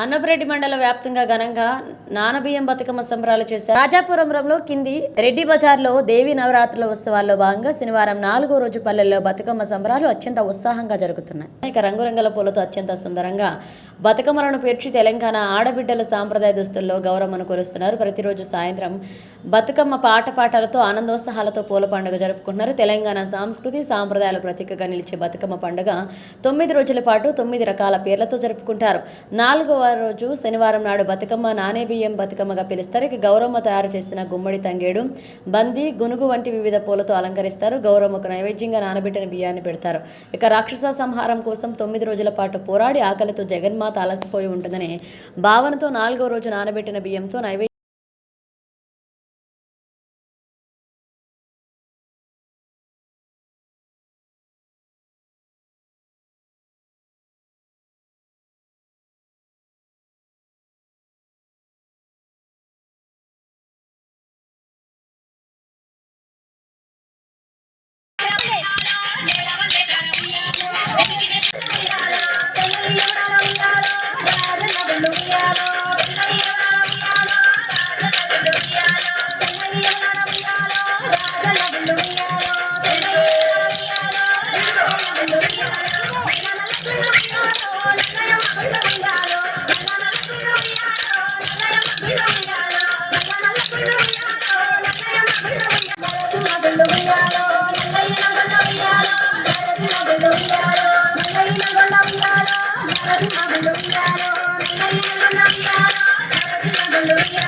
అన్నపరెడ్డి మండల వ్యాప్తంగా ఘనంగా నానబియ్యం బతుకమ్మ సంబరాలు చేశారు. రాజాపురంలో కింది రెడ్డి బజార్లో దేవి నవరాత్రుల ఉత్సవాల్లో భాగంగా శనివారం నాలుగో రోజు పల్లెల్లో బతుకమ్మ సంబరాలు అత్యంత ఉత్సాహంగా జరుగుతున్నాయి. అనేక రంగురంగుల పూలతో అత్యంత సుందరంగా బతుకమ్మలను పేర్చి తెలంగాణ ఆడబిడ్డల సాంప్రదాయ దుస్తుల్లో గౌరవమును కొలుస్తున్నారు. ప్రతిరోజు సాయంత్రం బతుకమ్మ పాట పాటలతో ఆనందోత్సాహాలతో పూల పండుగ జరుపుకుంటున్నారు. తెలంగాణ సంస్కృతి సాంప్రదాయాల ప్రతీకగా నిలిచే బతుకమ్మ పండుగ తొమ్మిది రోజుల పాటు తొమ్మిది రకాల పేర్లతో జరుపుకుంటారు. నాలుగవ రోజు శనివారం నాడు బతుకమ్మ నానే బియ్యం బతుకమ్మగా పిలుస్తారు. ఇక గౌరమ్మ తయారు చేసిన గుమ్మడి తంగేడు బంది గునుగు వంటి వివిధ పూలతో అలంకరిస్తారు. గౌరమ్మకు నైవేద్యంగా నానబెట్టిన బియ్యాన్ని పెడతారు. ఇక రాక్షస సంహారం కోసం తొమ్మిది రోజుల పాటు పోరాడి ఆకలితో జగన్మాత అలసిపోయి ఉంటుందనే భావనతో నాలుగో రోజు నానబెట్టిన బియ్యంతో నైవేద్యం Hallelujah.